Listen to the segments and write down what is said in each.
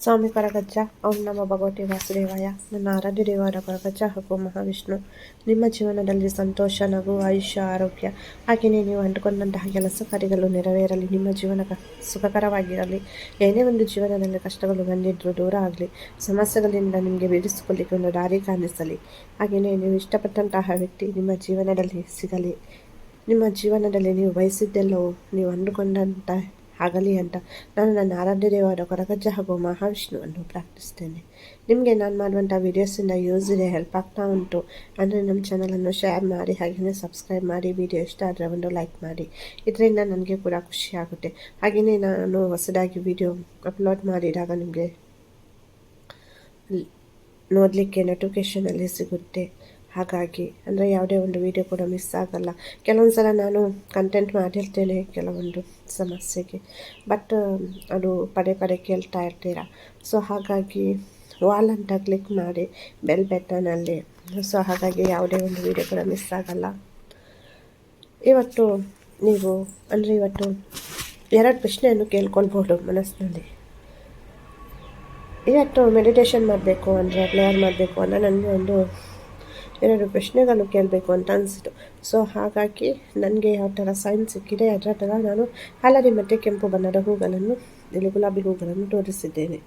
ಸ್ವಾಮಿ ಪರಗಜ್ಜ ಓಂ ನಮ್ಮ ಭಗವತಿ ವಾಸುದೇವಾಯ ನನ್ನ ಆರಾಧ್ಯ ದೇವರ ಪರಗಜ್ಜ ಹಾಗೂ ಮಹಾವಿಷ್ಣು ನಿಮ್ಮ ಜೀವನದಲ್ಲಿ ಸಂತೋಷ, ನಗು, ಆಯುಷ್ಯ, ಆರೋಗ್ಯ, ಹಾಗೆಯೇ ನೀವು ಅಂದುಕೊಂಡಂತಹ ಕೆಲಸ ಕಾರ್ಯಗಳು ನೆರವೇರಲಿ, ನಿಮ್ಮ ಜೀವನ ಸುಖಕರವಾಗಿರಲಿ. ಏನೇ ಒಂದು ಜೀವನದಲ್ಲಿ ಕಷ್ಟಗಳು ಬಂದಿದ್ದರೂ ದೂರ ಆಗಲಿ, ಸಮಸ್ಯೆಗಳಿಂದ ನಿಮಗೆ ಬಿಡಿಸಿಕೊಳ್ಳಿಕ್ಕೆ ಒಂದು ದಾರಿ ಕಾಣಿಸಲಿ. ಹಾಗೆಯೇ ನೀವು ಇಷ್ಟಪಟ್ಟಂತಹ ವ್ಯಕ್ತಿ ನಿಮ್ಮ ಜೀವನದಲ್ಲಿ ಸಿಗಲಿ. ನಿಮ್ಮ ಜೀವನದಲ್ಲಿ ನೀವು ಬಯಸಿದ್ದೆಲ್ಲವೂ ನೀವು ಅಂದುಕೊಂಡಂತ ಆಗಲಿ ಅಂತ ನಾನು ನನ್ನ ಆರಾಧ್ಯ ದೇವರ ಕೊರಗಜ್ಜ ಹಾಗೂ ಮಹಾವಿಷ್ಣುವನ್ನು ಪ್ರಾರ್ಥಿಸ್ತೇನೆ ನಿಮಗೆ ನಾನು ಮಾಡುವಂಥ ವೀಡಿಯೋಸಿಂದ ಯೂಸ್ ಇದೆ ಹೆಲ್ಪ್ ಆಗ್ತಾ ಉಂಟು. ಅಂದರೆ ನಮ್ಮ ಚಾನಲನ್ನು ಶೇರ್ ಮಾಡಿ ಹಾಗೆಯೇ ಸಬ್ಸ್ಕ್ರೈಬ್ ಮಾಡಿ ವಿಡಿಯೋ ಇಷ್ಟ ಆದರೆ ಒಂದು ಲೈಕ್ ಮಾಡಿ. ಇದರಿಂದ ನನಗೆ ಕೂಡ ಖುಷಿ ಆಗುತ್ತೆ. ಹಾಗೆಯೇ ನಾನು ಹೊಸದಾಗಿ ವಿಡಿಯೋ ಅಪ್ಲೋಡ್ ಮಾಡಿದಾಗ ನಿಮಗೆ ನೋಡಲಿಕ್ಕೆ ನೋಟಿಫಿಕೇಷನಲ್ಲಿ ಸಿಗುತ್ತೆ. ಹಾಗಾಗಿ, ಅಂದರೆ ಯಾವುದೇ ಒಂದು ವಿಡಿಯೋ ಕೂಡ ಮಿಸ್ ಆಗಲ್ಲ. ಕೆಲವೊಂದು ಸಲ ನಾನು ಕಂಟೆಂಟ್ ಮಾಡಿರ್ತೇನೆ ಕೆಲವೊಂದು ಸಮಸ್ಯೆಗೆ. ಬಟ್ ಅದು ಪದೇ ಪದೇ ಕೇಳ್ತಾ ಇರ್ತೀರ? ಸೊ ಹಾಗಾಗಿ ವಾಲ್ ಅಂತ ಕ್ಲಿಕ್ ಮಾಡಿ ಬೆಲ್ ಬೆಟ್ಟನಲ್ಲಿ ಸೊ ಹಾಗಾಗಿ ಯಾವುದೇ ಒಂದು ವಿಡಿಯೋ ಕೂಡ ಮಿಸ್ ಆಗಲ್ಲ. ಇವತ್ತು ನೀವು, ಅಂದರೆ ಇವತ್ತು ಎರಡು ಪ್ರಶ್ನೆಯನ್ನು ಕೇಳ್ಕೊಳ್ಬೋದು ಮನಸ್ಸಿನಲ್ಲಿ. ಇವತ್ತು ಮೆಡಿಟೇಷನ್ ಮಾಡಬೇಕು ಅಂದರೆ ಪ್ಲೇಯರ್ ಮಾಡಬೇಕು ಅಂದರೆ ನನಗೆ ಒಂದು ಎರಡು ಪ್ರಶ್ನೆಗಳು ಕೇಳಬೇಕು ಅಂತ ಅನಿಸಿತು. ಸೊ ಹಾಗಾಗಿ ನನಗೆ ಯಾವ ಥರ ಸೈನ್ ಸಿಕ್ಕಿದೆ, ಅದರ ಥರ ನಾನು ಹಳದಿ ಮತ್ತು ಕೆಂಪು ಬಣ್ಣದ ಹೂಗಳನ್ನು, ಇಲ್ಲಿ ಗುಲಾಬಿ ಹೂಗಳನ್ನು ತೋರಿಸಿದ್ದೇನೆ.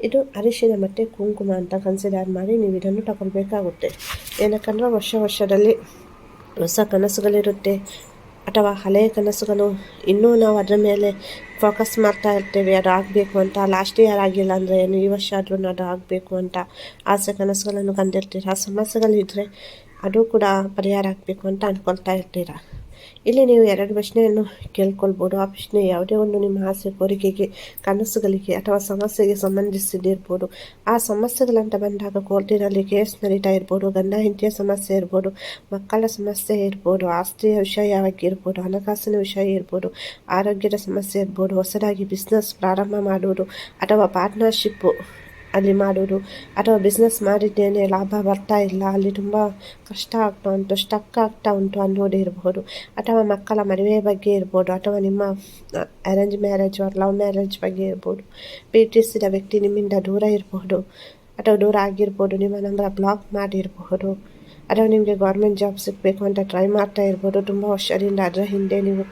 ಇದು ಅರಿಶಿನ ಮತ್ತು ಕುಂಕುಮ ಅಂತ ಕನ್ಸಿಡರ್ ಮಾಡಿ ನೀವು ಇದನ್ನು ತಗೊಳ್ಬೇಕಾಗುತ್ತೆ. ಏನಕ್ಕಂದ್ರೆ ವರ್ಷ ವರ್ಷದಲ್ಲಿ ಹೊಸ ಕನಸುಗಳಿರುತ್ತೆ, ಅಥವಾ ಹಳೆಯ ಕನಸುಗಳು ಇನ್ನೂ ನಾವು ಅದರ ಮೇಲೆ ಫೋಕಸ್ ಮಾಡ್ತಾ ಇರ್ತೇವೆ, ಅದು ಆಗಬೇಕು ಅಂತ. ಲಾಸ್ಟ್ ಇಯರ್ ಆಗಿಲ್ಲ ಅಂದರೆ ಏನು, ಈ ವರ್ಷ ಆದ್ರೂ ಅದು ಆಗಬೇಕು ಅಂತ. ಆಸೆ ಕನಸುಗಳನ್ನು ಕಂಡಿರ್ತೀರ? ಸಮಸ್ಯೆಗಳಿದ್ದರೆ ಅದು ಕೂಡ ಪರಿಹಾರ ಆಗಬೇಕು ಅಂತ ಅಂದ್ಕೊಳ್ತಾ ಇರ್ತೀರ? ಇಲ್ಲಿ ನೀವು ಎರಡು ಪ್ರಶ್ನೆಯನ್ನು ಕೇಳ್ಕೊಳ್ಬೋದು. ಆ ಪ್ರಶ್ನೆ ಯಾವುದೇ ಒಂದು ನಿಮ್ಮ ಆಸೆ, ಕೋರಿಕೆಗೆ, ಕನಸುಗಳಿಗೆ ಅಥವಾ ಸಮಸ್ಯೆಗೆ ಸಂಬಂಧಿಸಿದಿರ್ಬೋದು. ಆ ಸಮಸ್ಯೆಗಳಂತ ಬಂದಾಗ ಕೋರ್ಟಿನಲ್ಲಿ ಕೇಸ್ ನಡೀತಾ ಇರ್ಬೋದು, ಗಂಡ, ಹೆಂಡತಿಯ ಸಮಸ್ಯೆ ಇರ್ಬೋದು, ಮಕ್ಕಳ ಸಮಸ್ಯೆ ಇರ್ಬೋದು, ಆಸ್ತಿಯ ವಿಷಯವಾಗಿರ್ಬೋದು ಹಣಕಾಸಿನ ವಿಷಯ ಇರ್ಬೋದು, ಆರೋಗ್ಯದ ಸಮಸ್ಯೆ ಇರ್ಬೋದು, ಹೊಸದಾಗಿ ಬಿಸ್ನೆಸ್ ಪ್ರಾರಂಭ ಮಾಡುವುದು ಅಥವಾ ಪಾರ್ಟ್ನರ್ಶಿಪ್ಪು ಅಲ್ಲಿ ಮಾಡೋರು ಅಥವಾ ಬಿಸ್ನೆಸ್ ಮಾಡಿದ್ದೇನೆ, ಲಾಭ ಬರ್ತಾ ಇಲ್ಲ, ಅಲ್ಲಿ ತುಂಬ ಕಷ್ಟ ಆಗ್ತಾ ಉಂಟು ಸ್ಟಕ್ ಆಗ್ತಾ ಉಂಟು ಅನ್ನೋದೇ ಇರಬಹುದು ಅಥವಾ ಮಕ್ಕಳ ಮದುವೆ ಬಗ್ಗೆ ಇರ್ಬೋದು, ಅಥವಾ ನಿಮ್ಮ ಅರೇಂಜ್ ಮ್ಯಾರೇಜ್ ಲವ್ ಮ್ಯಾರೇಜ್ ಬಗ್ಗೆ ಇರ್ಬೋದು. ಪ್ರೀತಿಸಿದ ವ್ಯಕ್ತಿ ನಿಮ್ಮಿಂದ ದೂರ ಇರಬಹುದು ಅಥವಾ ದೂರ ಆಗಿರ್ಬೋದು, ನಿಮ್ಮ ನಂಬರ್ ಬ್ಲಾಕ್ ಮಾಡಿರಬಹುದು ಅಥವಾ ನಿಮಗೆ ಗೌರ್ಮೆಂಟ್ ಜಾಬ್ ಸಿಗಬೇಕು ಅಂತ ಟ್ರೈ ಮಾಡ್ತಾ ಇರ್ಬೋದು ತುಂಬ ವರ್ಷದಿಂದ ಅದರ ಹಿಂದೆ ನೀವು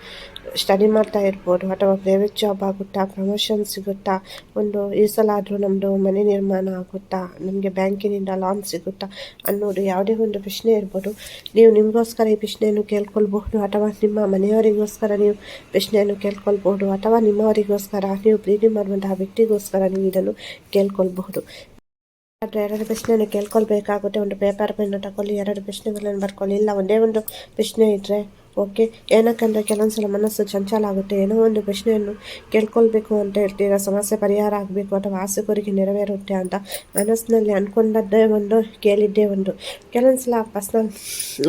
ಸ್ಟಡಿ ಮಾಡ್ತಾ ಇರ್ಬೋದು ಅಥವಾ ಪ್ರೈವೇಟ್ ಜಾಬ್ ಆಗುತ್ತಾ? ಪ್ರಮೋಷನ್ ಸಿಗುತ್ತಾ? ಒಂದು ಈ ಸಲ ಆದರೂ ನಮ್ಮದು ಮನೆ ನಿರ್ಮಾಣ ಆಗುತ್ತಾ? ನಮಗೆ ಬ್ಯಾಂಕಿನಿಂದ ಲೋನ್ ಸಿಗುತ್ತಾ? ಅನ್ನೋದು ಯಾವುದೇ ಒಂದು ಪ್ರಶ್ನೆ ಇರ್ಬೋದು. ನೀವು ನಿಮಗೋಸ್ಕರ ಈ ಪ್ರಶ್ನೆಯನ್ನು ಕೇಳ್ಕೊಳ್ಬಹುದು. ಅಥವಾ ನಿಮ್ಮ ಮನೆಯವರಿಗೋಸ್ಕರ ನೀವು ಪ್ರಶ್ನೆಯನ್ನು ಕೇಳ್ಕೊಳ್ಬೋದು ಅಥವಾ ನಿಮ್ಮವರಿಗೋಸ್ಕರ, ನೀವು ಪ್ರೀತಿ ಮಾಡುವಂತಹ ವ್ಯಕ್ತಿಗೋಸ್ಕರ ನೀವು ಇದನ್ನು ಕೇಳ್ಕೊಳ್ಬಹುದು. ಆದರೆ ಎರಡು ಪ್ರಶ್ನೆಯನ್ನು ಕೇಳ್ಕೊಳ್ಬೇಕಾಗುತ್ತೆ. ಒಂದು ಪೇಪರ್ ಪೆನ್ನು ತಗೊಳ್ಳಿ, ಎರಡು ಪ್ರಶ್ನೆಗಳನ್ನು ಬರ್ಕೊಳ್ಳಿ. ಇಲ್ಲ, ಒಂದೇ ಒಂದು ಪ್ರಶ್ನೆ ಇದ್ದರೆ ಓಕೆ ಏನಕ್ಕಂದರೆ ಕೆಲವೊಂದು ಸಲ ಮನಸ್ಸು ಚಂಚಲ ಆಗುತ್ತೆ. ಏನೋ ಒಂದು ಪ್ರಶ್ನೆಯನ್ನು ಕೇಳ್ಕೊಳ್ಬೇಕು ಅಂತ ಹೇಳ್ತೀರ? ಸಮಸ್ಯೆ ಪರಿಹಾರ ಆಗಬೇಕು ಅಥವಾ ಆಸೆ ನೆರವೇರುತ್ತೆ ಅಂತ ಮನಸ್ಸಿನಲ್ಲಿ ಅಂದ್ಕೊಂಡದ್ದೇ ಒಂದು, ಕೇಳಿದ್ದೇ ಒಂದು. ಕೆಲವೊಂದು ಸಲ ಪರ್ಸ್ನಲ್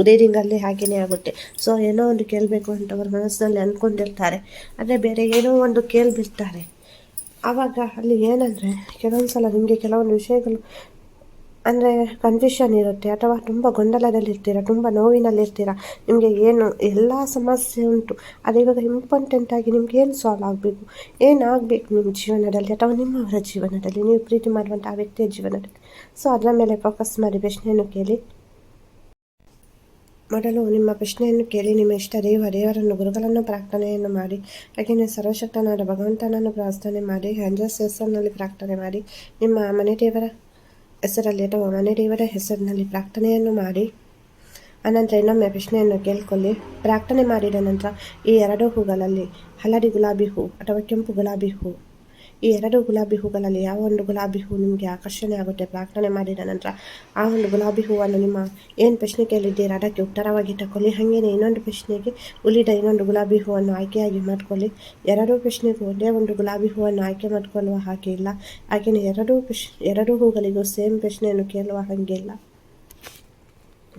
ರೀಡಿಂಗಲ್ಲಿ ಹಾಗೆಯೇ ಆಗುತ್ತೆ. ಸೊ ಏನೋ ಒಂದು ಕೇಳಬೇಕು ಅಂತ ಅವ್ರ ಮನಸ್ಸಿನಲ್ಲಿ ಅಂದ್ಕೊಂಡಿರ್ತಾರೆ ಆದರೆ ಬೇರೆ ಏನೋ ಒಂದು ಕೇಳಿಬಿಡ್ತಾರೆ. ಆವಾಗ ಅಲ್ಲಿ ಏನಂದರೆ ಕೆಲವೊಂದು ಸಲ ನಿಮಗೆ ಕೆಲವೊಂದು ವಿಷಯಗಳು ಅಂದರೆ ಕನ್ಫ್ಯೂಷನ್ ಇರುತ್ತೆ ಅಥವಾ ತುಂಬ ಗೊಂದಲದಲ್ಲಿರ್ತೀರ, ತುಂಬ ನೋವಿನಲ್ಲಿರ್ತೀರ, ನಿಮಗೆ ಏನು ಎಲ್ಲ ಸಮಸ್ಯೆ ಉಂಟು. ಅದು ಇವಾಗ ಇಂಪಾರ್ಟೆಂಟ್ ಆಗಿ ನಿಮ್ಗೆ ಏನು ಸಾಲ್ವ್ ಆಗಬೇಕು? ಏನಾಗಬೇಕು ನಿಮ್ಮ ಜೀವನದಲ್ಲಿ ಅಥವಾ ನಿಮ್ಮವರ ಜೀವನದಲ್ಲಿ? ನೀವು ಪ್ರೀತಿ ಮಾಡುವಂಥ ವ್ಯಕ್ತಿಯ ಜೀವನದಲ್ಲಿ. ಸೊ ಅದರ ಮೇಲೆ ಫೋಕಸ್ ಮಾಡಿ ಪ್ರಶ್ನೆಯನ್ನು ಕೇಳಿ. ಮೊದಲು ನಿಮ್ಮ ಪ್ರಶ್ನೆಯನ್ನು ಕೇಳಿ ನಿಮ್ಮ ಇಷ್ಟ ದೇವ ದೇವರನ್ನು, ಗುರುಗಳನ್ನು ಪ್ರಾರ್ಥನೆಯನ್ನು ಮಾಡಿ. ಹಾಗೆಯೇ ಸರ್ವಶಕ್ತನಾದ ಭಗವಂತನನ್ನು ಪ್ರಾರ್ಥನೆ ಮಾಡಿ ಹಂಜಸ್ ಹೆಸರಿನಲ್ಲಿ ಪ್ರಾರ್ಥನೆ ಮಾಡಿ, ನಿಮ್ಮ ಮನೆ ದೇವರ ಹೆಸರಲ್ಲಿ ಅಥವಾ ಮನೆ ದೇವರ ಹೆಸರಿನಲ್ಲಿ ಪ್ರಾರ್ಥನೆಯನ್ನು ಮಾಡಿ. ಅನಂತರ ಇನ್ನೊಮ್ಮೆ ಪ್ರಶ್ನೆಯನ್ನು ಕೇಳ್ಕೊಳ್ಳಿ. ಪ್ರಾರ್ಥನೆ ಮಾಡಿದ ನಂತರ ಈ ಎರಡು ಹೂಗಳಲ್ಲಿ ಹಳದಿ ಗುಲಾಬಿ ಹೂ ಅಥವಾ ಕೆಂಪು ಗುಲಾಬಿ ಹೂ ಈ ಎರಡು ಗುಲಾಬಿ ಹೂಗಳಲ್ಲಿ ಯಾವ ಒಂದು ಗುಲಾಬಿ ಹೂ ನಿಮಗೆ ಆಕರ್ಷಣೆ ಆಗುತ್ತೆ? ಪ್ರಾರ್ಥನೆ ಮಾಡಿದ ನಂತರ ಆ ಒಂದು ಗುಲಾಬಿ ಹೂವನ್ನು ನಿಮ್ಮ ಏನು ಪ್ರಶ್ನೆ ಕೇಳಿದ್ದೀರಾ ಅದಕ್ಕೆ ಉತ್ತರವಾಗಿ ತಕೊಳ್ಳಿ ಹಾಗೇನೆ ಇನ್ನೊಂದು ಪ್ರಶ್ನೆಗೆ ಉಳಿದ ಇನ್ನೊಂದು ಗುಲಾಬಿ ಹೂವನ್ನು ಆಯ್ಕೆಯಾಗಿ ಮಾಡ್ಕೊಳ್ಳಿ. ಎರಡೂ ಪ್ರಶ್ನೆಗೂ ಒಂದೇ ಒಂದು ಗುಲಾಬಿ ಹೂವನ್ನು ಆಯ್ಕೆ ಮಾಡಿಕೊಳ್ಳುವ ಹಾಗೆ ಇಲ್ಲ. ಹಾಗೆಯೇ ಎರಡೂ ಪ್ರಶ್, ಎರಡೂ ಹೂಗಳಿಗೂ ಸೇಮ್ ಪ್ರಶ್ನೆಯನ್ನು ಕೇಳುವ ಹಾಗೆ ಇಲ್ಲ.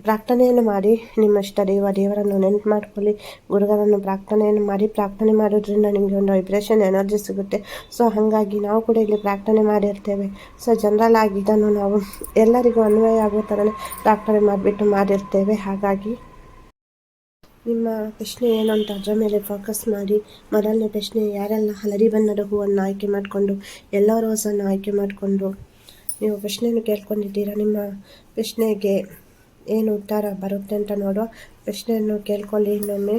ಪ್ರಾರ್ಥನೆಯನ್ನು ಮಾಡಿ ನಿಮ್ಮ ಇಷ್ಟ ದೇವ, ದೇವರನ್ನು ನೆನಪು ಮಾಡ್ಕೊಳ್ಳಿ. ಗುರುಗಳನ್ನು ಪ್ರಾರ್ಥನೆಯನ್ನು ಮಾಡಿ, ಪ್ರಾರ್ಥನೆ ಮಾಡೋದ್ರಿಂದ ನಿಮಗೆ ಒಂದು ವೈಬ್ರೇಷನ್ ಎನರ್ಜಿ ಸಿಗುತ್ತೆ. ಸೊ ಹಾಗಾಗಿ ನಾವು ಕೂಡ ಇಲ್ಲಿ ಪ್ರಾರ್ಥನೆ ಮಾಡಿರ್ತೇವೆ. ಸೊ ಜನರಲ್ ಆಗಿ ಇದನ್ನು ನಾವು ಎಲ್ಲರಿಗೂ ಅನ್ವಯ ಆಗೋ ಥರನೇ ಪ್ರಾರ್ಥನೆ ಮಾಡಿಬಿಟ್ಟು ಮಾಡಿರ್ತೇವೆ. ಹಾಗಾಗಿ ನಿಮ್ಮ ಪ್ರಶ್ನೆ ಏನು ಅಂತ ಅದರ ಮೇಲೆ ಫೋಕಸ್ ಮಾಡಿ. ಮೊದಲನೇ ಪ್ರಶ್ನೆ, ಯಾರೆಲ್ಲ ಹಳದಿ ಬಣ್ಣದ ಹೂವನ್ನು ಆಯ್ಕೆ ಮಾಡಿಕೊಂಡು, ಎಲ್ಲ ರೋಸನ್ನು ಆಯ್ಕೆ ಮಾಡಿಕೊಂಡು ನೀವು ಪ್ರಶ್ನೆಯನ್ನು ಕೇಳ್ಕೊಂಡಿದ್ದೀರಾ? ನಿಮ್ಮ ಪ್ರಶ್ನೆಗೆ ಏನು ಉತ್ತರ ಬರುತ್ತೆ ಅಂತ ನೋಡುವ ಪ್ರಶ್ನೆಯನ್ನು ಕೇಳ್ಕೊಳ್ಳಿ ಇನ್ನೊಮ್ಮೆ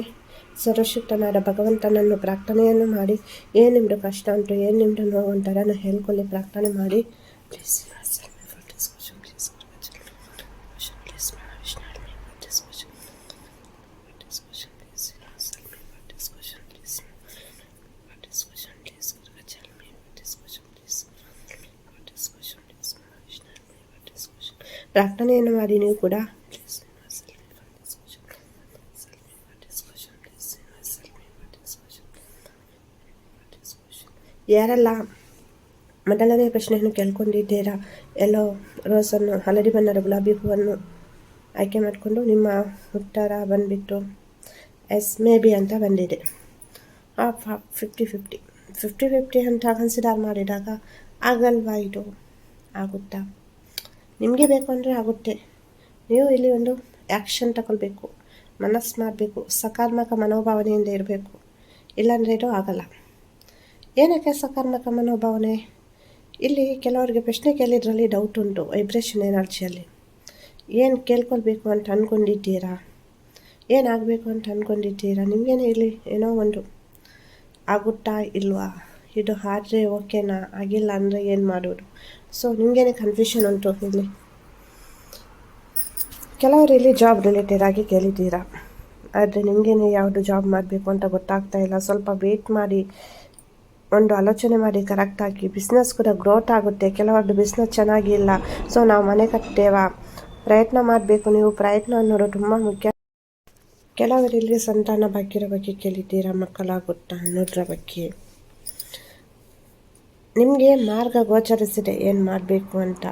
ಸರ್ವಶಕ್ತನಾದ ಭಗವಂತನನ್ನು ಪ್ರಾರ್ಥನೆಯನ್ನು ಮಾಡಿ ಏನು ನಿಮ್ಮದು ಕಷ್ಟ ಉಂಟು ಏನು ನಿಮ್ಮದು ನೋವು ಉಂಟು ಅದನ್ನು ಹೇಳ್ಕೊಳ್ಳಿ ಪ್ರಾರ್ಥನೆ ಮಾಡಿ ಪ್ಲೀಸ್ ಪ್ರಾರ್ಥನೆಯನ್ನು ಮಾಡಿ ನೀವು ಕೂಡ ಯಾರೆಲ್ಲ ಮೊದಲನೇ ಪ್ರಶ್ನೆಯನ್ನು ಕೇಳ್ಕೊಂಡಿದ್ದೀರಾ? ಎಲ್ಲೋ ರೋಸನ್ನು, ಹಳದಿ ಬಣ್ಣದ ಗುಲಾಬಿ ಹೂವನ್ನು ಆಯ್ಕೆ ಮಾಡಿಕೊಂಡು ನಿಮ್ಮ ಉತ್ತರ ಬಂದುಬಿಟ್ಟು ಎಸ್ ಮೇ ಬಿ ಅಂತ ಬಂದಿದೆ. Half half fifty fifty fifty fifty ಅಂತ ಕನ್ಸಿಡರ್ ಮಾಡಿದಾಗ ಆಗಲ್ವಾ ಇದು? ಆಗುತ್ತಾ? ನಿಮಗೆ ಬೇಕು ಅಂದರೆ ಆಗುತ್ತೆ. ನೀವು ಇಲ್ಲಿ ಒಂದು ಆ್ಯಕ್ಷನ್ ತಗೊಳ್ಬೇಕು ಮನಸ್ಸು ಮಾಡಬೇಕು. ಸಕಾರಾತ್ಮಕ ಮನೋಭಾವನೆಯಿಂದ ಇರಬೇಕು. ಇಲ್ಲಾಂದರೆ ಇದು ಆಗಲ್ಲ. ಏನಕ್ಕೆ ಸಕಾರಾತ್ಮಕ ಮನೋಭಾವನೆ ಇಲ್ಲಿ ಕೆಲವರಿಗೆ ಪ್ರಶ್ನೆ ಕೇಳಿದ್ರಲ್ಲಿ ಡೌಟ್ ಉಂಟು ವೈಬ್ರೇಷನ್ ಎನರ್ಜಿಯಲ್ಲಿ ಏನು ಕೇಳ್ಕೊಳ್ಬೇಕು ಅಂತ ಅಂದ್ಕೊಂಡಿದ್ದೀರಾ ಏನಾಗಬೇಕು ಅಂತ ಅಂದ್ಕೊಂಡಿದ್ದೀರಾ ನಿಮಗೇನೆ ಇಲ್ಲಿ ಏನೋ ಒಂದು ಆಗುತ್ತಾ ಇಲ್ವಾ? ಇದು ಆದರೆ ಓಕೆನಾ? ಆಗಿಲ್ಲ ಅಂದರೆ ಏನು ಮಾಡೋದು? ಸೊ ನಿಮಗೇನೆ ಕನ್ಫ್ಯೂಷನ್ ಉಂಟು ಇಲ್ಲಿ? ಕೆಲವರು ಇಲ್ಲಿ ಜಾಬ್ ರಿಲೇಟೆಡ್ ಆಗಿ ಕೇಳಿದ್ದೀರಾ? ಆದರೆ ನಿಮಗೇನೆ ಯಾವುದು ಜಾಬ್ ಮಾಡಬೇಕು ಅಂತ ಗೊತ್ತಾಗ್ತಾ ಇಲ್ಲ. ಸ್ವಲ್ಪ ವೇಟ್ ಮಾಡಿ ಒಂದು ಆಲೋಚನೆ ಮಾಡಿ ಕರೆಕ್ಟಾಗಿ ಬಿಸ್ನೆಸ್ ಕೂಡ ಗ್ರೋತ್ ಆಗುತ್ತೆ. ಕೆಲವೊಂದು ಬಿಸ್ನೆಸ್ ಚೆನ್ನಾಗಿಲ್ಲ. ಸೊ ನಾವು ಮನೆ ಕಟ್ತೇವಾ. ಪ್ರಯತ್ನ ಮಾಡಬೇಕು. ನೀವು ಪ್ರಯತ್ನ ಅನ್ನೋದು ತುಂಬ ಮುಖ್ಯ. ಕೆಲವರಿಗೆ ಸಂತಾನ ಭಾಗ್ಯದ ಬಗ್ಗೆ ಕೇಳಿದ್ದೀರಾ? ಮಕ್ಕಳಾಗುತ್ತಾ ಅನ್ನೋದ್ರ ಬಗ್ಗೆ. ನಿಮಗೆ ಮಾರ್ಗ ಗೋಚರಿಸಿದೆ? ಏನು ಮಾಡಬೇಕು ಅಂತ?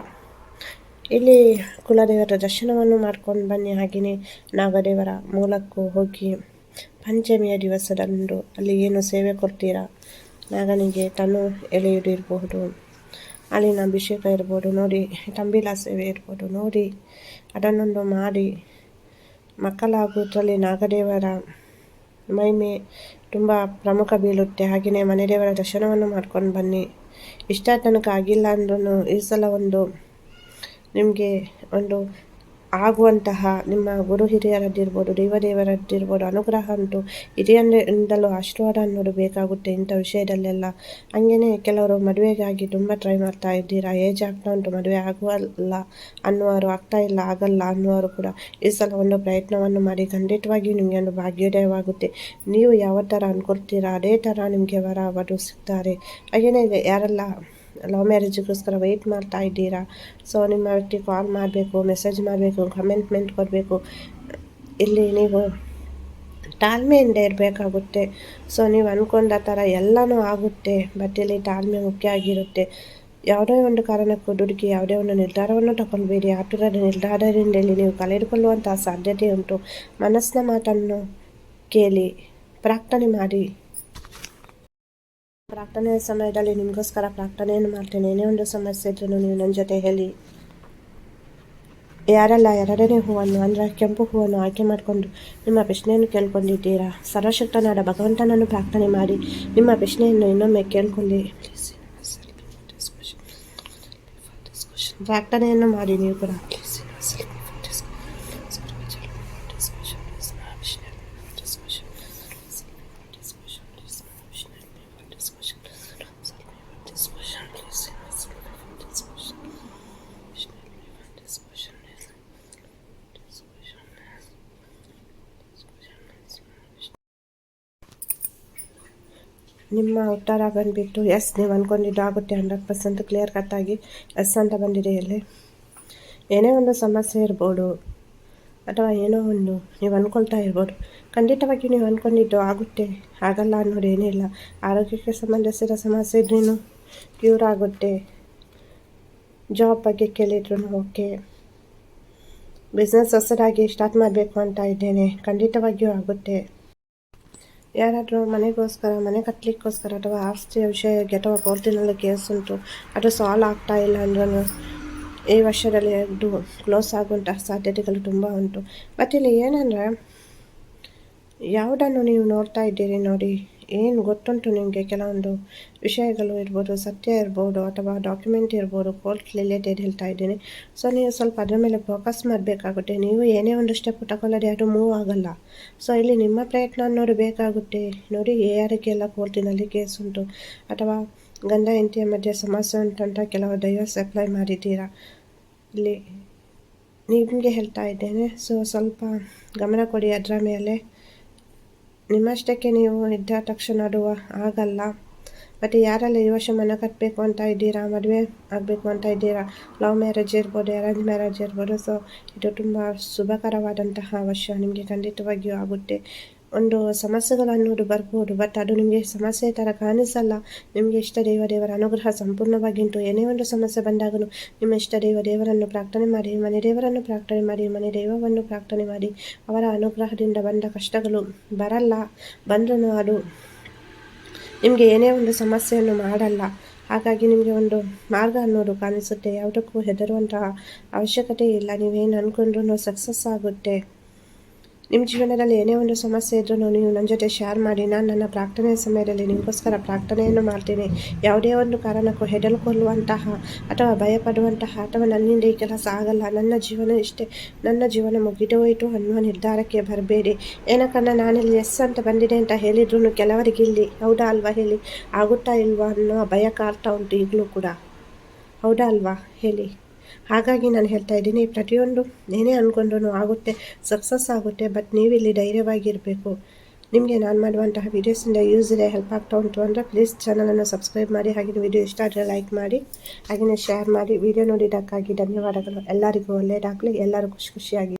ಇಲ್ಲಿ ಕುಲದೇವರ ದರ್ಶನವನ್ನು ಮಾಡ್ಕೊಂಡು ಬನ್ನಿ. ಹಾಗೆಯೇ ನಾಗದೇವರ ಮೂಲಕ್ಕೂ ಹೋಗಿ ಪಂಚಮಿಯ ದಿವಸದಂದು ಅಲ್ಲಿ ಏನು ಸೇವೆ ಕೊಡ್ತೀರಾ? ನಾಗನಿಗೆ ತನು ಎಳೆಯುವುದಿರಬಹುದು ಅಲ್ಲಿನ ಅಭಿಷೇಕ ಇರ್ಬೋದು, ನೋಡಿ ತಂಬಿಲ ಸೇವೆ ಇರ್ಬೋದು, ನೋಡಿ ಅದನ್ನೊಂದು ಮಾಡಿ ಮಕ್ಕಳಾಗುವುದರಲ್ಲಿ ನಾಗದೇವರ ಮಹಿಮೆ ತುಂಬ ಪ್ರಮುಖ ಬೀಳುತ್ತೆ. ಹಾಗೆಯೇ ಮನೆದೇವರ ದರ್ಶನವನ್ನು ಮಾಡ್ಕೊಂಡು ಬನ್ನಿ. ಇಷ್ಟ ತನಕ ಆಗಿಲ್ಲ ಅಂದ್ರೂ ಈ ಸಲ ಒಂದು ನಿಮಗೆ ಒಂದು ಆಗುವಂತಹ ನಿಮ್ಮ ಗುರು ಹಿರಿಯರದ್ದಿರ್ಬೋದು, ದೇವದೇವರದ್ದಿರ್ಬೋದು, ಅನುಗ್ರಹ ಉಂಟು. ಹಿರಿಯರಿಂದಲೂ ಆಶೀರ್ವಾದ ಅನ್ನೋದು ಬೇಕಾಗುತ್ತೆ ಇಂಥ ವಿಷಯದಲ್ಲೆಲ್ಲ. ಹಂಗೇ ಕೆಲವರು ಮದುವೆಗಾಗಿ ತುಂಬ ಟ್ರೈ ಮಾಡ್ತಾ ಇದ್ದೀರಾ? ಏಜ್ ಆಗ್ತಾ ಉಂಟು, ಮದುವೆ ಆಗುವಲ್ಲ ಅನ್ನುವರು ಆಗ್ತಾ ಇಲ್ಲ, ಆಗಲ್ಲ ಅನ್ನುವರು ಕೂಡ ಈ ಸಲ ಒಂದು ಪ್ರಯತ್ನವನ್ನು ಮಾಡಿ ಖಂಡಿತವಾಗಿಯೂ ನಿಮಗೆ ಒಂದು ಭಾಗ್ಯೋದಯವಾಗುತ್ತೆ. ನೀವು ಯಾವ ಥರ ಅಂದ್ಕೊಳ್ತೀರಾ ಅದೇ ಥರ ನಿಮಗೆ ವರ ಅವರು ಸಿಗ್ತಾರೆ ಹಾಗೆಯೇ ಯಾರೆಲ್ಲ ಲವ್ ಮ್ಯಾರೇಜಿಗೋಸ್ಕರ ವೆಯ್ಟ್ ಮಾಡ್ತಾ ಇದ್ದೀರಾ? ಸೊ ನಿಮ್ಮ ವ್ಯಕ್ತಿ ಕಾಲ್ ಮಾಡಬೇಕು ಮೆಸೇಜ್ ಮಾಡಬೇಕು ಕಮೆಂಟ್ಮೆಂಟ್ ಕೊಡಬೇಕು. ಇಲ್ಲಿ ನೀವು ತಾಳ್ಮೆಯಿಂದ ಇರಬೇಕಾಗುತ್ತೆ. ಸೊ ನೀವು ಅಂದ್ಕೊಂಡ ಥರ ಎಲ್ಲನೂ ಆಗುತ್ತೆ ಬಟ್ ಇಲ್ಲಿ ತಾಳ್ಮೆ ಮುಖ್ಯ ಆಗಿರುತ್ತೆ. ಯಾವುದೇ ಒಂದು ಕಾರಣಕ್ಕೂ ದುಡುಕಿ, ಯಾವುದೇ ಒಂದು ನಿರ್ಧಾರವನ್ನು ತಗೊಳ್ಬೇಡಿ. ಆತುರದ ಇಲ್ಲಿ ನೀವು ಕಳೆದುಕೊಳ್ಳುವಂಥ ಸಾಧ್ಯತೆ ಉಂಟು. ಮನಸ್ಸಿನ ಮಾತನ್ನು ಕೇಳಿ, ಪ್ರಾರ್ಥನೆ ಮಾಡಿ. ಪ್ರಾರ್ಥನೆಯ ಸಮಯದಲ್ಲಿ ನಿಮಗೋಸ್ಕರ ಪ್ರಾರ್ಥನೆಯನ್ನು ಮಾಡ್ತೇನೆ ಏನೇ ಒಂದು ಸಮಸ್ಯೆ ಇದ್ರೂ ನೀವು ನನ್ನ ಜೊತೆ ಹೇಳಿ ಯಾರೆಲ್ಲ ಎರಡನೇ ಹೂವನ್ನು ಅಂದರೆ ಕೆಂಪು ಹೂವನ್ನು ಆಯ್ಕೆ ಮಾಡಿಕೊಂಡು ನಿಮ್ಮ ಪ್ರಶ್ನೆಯನ್ನು ಕೇಳ್ಕೊಂಡಿದ್ದೀರಾ ಸರ್ವಶಕ್ತನಾದ ಭಗವಂತನನ್ನು ಪ್ರಾರ್ಥನೆ ಮಾಡಿ ನಿಮ್ಮ ಪ್ರಶ್ನೆಯನ್ನು ಇನ್ನೊಮ್ಮೆ ಕೇಳ್ಕೊಳ್ಳಿ ಪ್ರಾರ್ಥನೆಯನ್ನು ಮಾಡಿ ನೀವು ಕೂಡ ನಿಮ್ಮ ಉತ್ತರ ಬಂದುಬಿಟ್ಟು ಎಸ್, ನೀವು ಅಂದ್ಕೊಂಡಿದ್ದು ಆಗುತ್ತೆ, ಹಂಡ್ರೆಡ್ ಪರ್ಸೆಂಟ್ ಕ್ಲಿಯರ್ ಕಟ್ಟಾಗಿ ಎಸ್ ಅಂತ ಬಂದಿದೆ ಇಲ್ಲಿ. ಏನೇ ಒಂದು ಸಮಸ್ಯೆ ಇರ್ಬೋದು, ಅಥವಾ ಏನೋ ಒಂದು, ನೀವು ಅಂದ್ಕೊಳ್ತಾ ಇರ್ಬೋದು. ಖಂಡಿತವಾಗಿ ನೀವು ಅಂದ್ಕೊಂಡಿದ್ದು ಆಗುತ್ತೆ, ಆಗಲ್ಲ ಅನ್ನೋದು ಏನಿಲ್ಲ ಆರೋಗ್ಯಕ್ಕೆ ಸಂಬಂಧಿಸಿದ ಸಮಸ್ಯೆ ಇದ್ರೂ ಕ್ಯೂರ್ ಆಗುತ್ತೆ. ಜಾಬ್ ಬಗ್ಗೆ ಕೇಳಿದ್ರು ಓಕೆ. ಬಿಸ್ನೆಸ್ ಹೊಸದಾಗಿ ಸ್ಟಾರ್ಟ್ ಮಾಡಬೇಕು ಅಂತ ಇದ್ದೇನೆ, ಖಂಡಿತವಾಗಿಯೂ ಆಗುತ್ತೆ. ಯಾರಾದರೂ ಮನೆಗೋಸ್ಕರ, ಮನೆ ಕಟ್ಟಲಿಕ್ಕೋಸ್ಕರ ಅಥವಾ ಆಸ್ತಿಯ ವಿಷಯಕ್ಕೆ ಅಥವಾ ಕೋರ್ಟಿನಲ್ಲಿ ಕೇಸ್ ಉಂಟು, ಅದು ಸಾಲ್ವ್ ಆಗ್ತಾ ಇಲ್ಲ ಅಂದ್ರೂ ಈ ವರ್ಷದಲ್ಲಿ ಕ್ಲೋಸ್ ಆಗುವಂತಹ ಸಾಧ್ಯತೆಗಳು ತುಂಬ ಉಂಟು. ಬಟ್ ಇಲ್ಲಿ ಏನಂದರೆ, ಯಾವುದನ್ನು ನೀವು ನೋಡ್ತಾ ಇದ್ದೀರಿ ನೋಡಿ. ಏನು ಗೊತ್ತುಂಟು ನಿಮಗೆ ಕೆಲವೊಂದು ವಿಷಯಗಳು ಇರ್ಬೋದು, ಸತ್ಯ ಇರ್ಬೋದು ಅಥವಾ ಡಾಕ್ಯುಮೆಂಟ್ ಇರ್ಬೋದು ಕೋರ್ಟ್ ರಿಲೇಟೆಡ್ ಹೇಳ್ತಾ ಇದ್ದೀನಿ. ಸೊ ನೀವು ಸ್ವಲ್ಪ ಅದರ ಮೇಲೆ ಫೋಕಸ್ ಮಾಡಬೇಕಾಗುತ್ತೆ. ನೀವು ಏನೇ ಒಂದು ಸ್ಟೆಪ್ ತಗೊಳ್ಳೋದು ಯಾರು ಮೂವ್ ಆಗಲ್ಲ. ಸೊ ಇಲ್ಲಿ ನಿಮ್ಮ ಪ್ರಯತ್ನ ಅನ್ನೋದು ಬೇಕಾಗುತ್ತೆ. ನೋಡಿ ಯಾರಿಗೆಲ್ಲ ಕೋರ್ಟಿನಲ್ಲಿ ಕೇಸ್ ಉಂಟು. ಅಥವಾ ಗಂಡ, ಹೆಂಡತಿಯ ಮಧ್ಯೆ ಸಮಸ್ಯೆ ಉಂಟಂತ ಕೆಲವು ಡೈವರ್ಸ್ ಅಪ್ಲೈ ಮಾಡಿದ್ದೀರಾ? ಇಲ್ಲಿ ನಿಮಗೆ ಹೇಳ್ತಾ ಇದ್ದೇನೆ. ಸೊ ಸ್ವಲ್ಪ ಗಮನ ಕೊಡಿ ಅದರ ಮೇಲೆ. ನಿಮ್ಮಷ್ಟಕ್ಕೆ ನೀವು ಇದ್ದ ತಕ್ಷಣ ಅದು ಆಗಲ್ಲ. ಮತ್ತು ಯಾರೆಲ್ಲ ಈ ವರ್ಷ ಮನೆ ಕಟ್ಟಬೇಕು ಅಂತ ಇದ್ದೀರಾ? ಮದುವೆ ಆಗಬೇಕು ಅಂತ ಇದ್ದೀರಾ? ಲವ್ ಮ್ಯಾರೇಜ್ ಇರ್ಬೋದು, ಅರೇಂಜ್ ಮ್ಯಾರೇಜ್ ಇರ್ಬೋದು. ಸೊ ಇದು ತುಂಬ ಶುಭಕರವಾದಂತಹ ವರ್ಷ. ನಿಮಗೆ ಖಂಡಿತವಾಗಿಯೂ ಆಗುತ್ತೆ. ಒಂದು ಸಮಸ್ಯೆಗಳು ಅನ್ನೋದು ಬರ್ಬೋದು. ಬಟ್ ಅದು ನಿಮಗೆ ಸಮಸ್ಯೆ ಥರ ಕಾಣಿಸಲ್ಲ. ನಿಮಗೆ ಇಷ್ಟ ದೇವ ದೇವರ ಅನುಗ್ರಹ ಸಂಪೂರ್ಣವಾಗಿ ಉಂಟು ಏನೇ ಒಂದು ಸಮಸ್ಯೆ ಬಂದಾಗಲೂ ನಿಮ್ಮ ಇಷ್ಟ ದೇವ ದೇವರನ್ನು ಪ್ರಾರ್ಥನೆ ಮಾಡಿ, ಮನೆ ದೇವರನ್ನು ಪ್ರಾರ್ಥನೆ ಮಾಡಿ, ಮನೆ ದೈವವನ್ನು ಪ್ರಾರ್ಥನೆ ಮಾಡಿ, ಅವರ ಅನುಗ್ರಹದಿಂದ ಬಂದ ಕಷ್ಟಗಳು ಬರಲ್ಲ. ಬಂದ್ರೂ ಅದು ನಿಮಗೆ ಏನೇ ಒಂದು ಸಮಸ್ಯೆಯನ್ನು ಮಾಡಲ್ಲ. ಹಾಗಾಗಿ ನಿಮಗೆ ಒಂದು ಮಾರ್ಗ ಅನ್ನೋದು ಕಾಣಿಸುತ್ತೆ. ಯಾವುದಕ್ಕೂ ಹೆದರುವಂತಹ ಅವಶ್ಯಕತೆ ಇಲ್ಲ. ನೀವೇನು ಅಂದ್ಕೊಂಡ್ರೂ ಸಕ್ಸಸ್ ಆಗುತ್ತೆ. ನಿಮ್ಮ ಜೀವನದಲ್ಲಿ ಏನೇ ಒಂದು ಸಮಸ್ಯೆ ಇದ್ರೂ ನೀವು ನನ್ನ ಜೊತೆ ಶೇರ್ ಮಾಡಿ, ನಾನು ನನ್ನ ಪ್ರಾರ್ಥನೆಯ ಸಮಯದಲ್ಲಿ ನಿಮಗೋಸ್ಕರ ಪ್ರಾರ್ಥನೆಯನ್ನು ಮಾಡ್ತೀನಿ. ಯಾವುದೇ ಒಂದು ಕಾರಣಕ್ಕೂ ಹೆದಲ್ಕೊಳ್ಳುವಂತಹ ಅಥವಾ ಭಯಪಡುವಂತಹ ಅಥವಾ ನನ್ನಿಂದ ಈ ಕೆಲಸ ಆಗಲ್ಲ, ನನ್ನ ಜೀವನ ಇಷ್ಟೇ, ನನ್ನ ಜೀವನ ಮುಗಿದೋಯಿತು ಅನ್ನುವ ನಿರ್ಧಾರಕ್ಕೆ ಬರಬೇಡಿ. ಏನಕ್ಕನ್ನ ನಾನಿಲ್ಲಿ ಎಸ್ ಅಂತ ಬಂದಿದೆ ಅಂತ ಹೇಳಿದ್ರು ಕೆಲವರಿಗೆ ಇಲ್ಲಿ ಹೌದಾ ಅಲ್ವಾ ಹೇಳಿ, ಆಗುತ್ತಾ ಇಲ್ವಾ ಅನ್ನೋ ಭಯ ಕಾಡ್ತಾ ಉಂಟು ಈಗಲೂ ಕೂಡ. ಹೌದಾ ಅಲ್ವಾ ಹೇಳಿ. ಹಾಗಾಗಿ ನಾನು ಹೇಳ್ತಾ ಇದ್ದೀನಿ ಪ್ರತಿಯೊಂದು ಏನೇ ಅಂದ್ಕೊಂಡ್ರೂ ಆಗುತ್ತೆ ಸಕ್ಸಸ್ ಆಗುತ್ತೆ ಬಟ್ ನೀವಿಲ್ಲಿ ಧೈರ್ಯವಾಗಿರಬೇಕು. ನಿಮಗೆ ನಾನು ಮಾಡುವಂತಹ ವೀಡಿಯೋಸಿಂದ ಯೂಸ್ ಇದೆ ಹೆಲ್ಪ್ ಆಗ್ತಾ ಉಂಟು ಅಂದರೆ ಪ್ಲೀಸ್ ಚಾನಲನ್ನು ಸಬ್ಸ್ಕ್ರೈಬ್ ಮಾಡಿ ಹಾಗೆ ವಿಡಿಯೋ ಇಷ್ಟ ಆದರೆ ಲೈಕ್ ಮಾಡಿ, ಹಾಗೆಯೇ ಶೇರ್ ಮಾಡಿ ವಿಡಿಯೋ ನೋಡಿದ್ದಕ್ಕಾಗಿ ಧನ್ಯವಾದಗಳು. ಎಲ್ಲರಿಗೂ ಒಳ್ಳೆಯದಾಗಲಿ ಎಲ್ಲರೂ ಖುಷಿ ಖುಷಿಯಾಗಿ.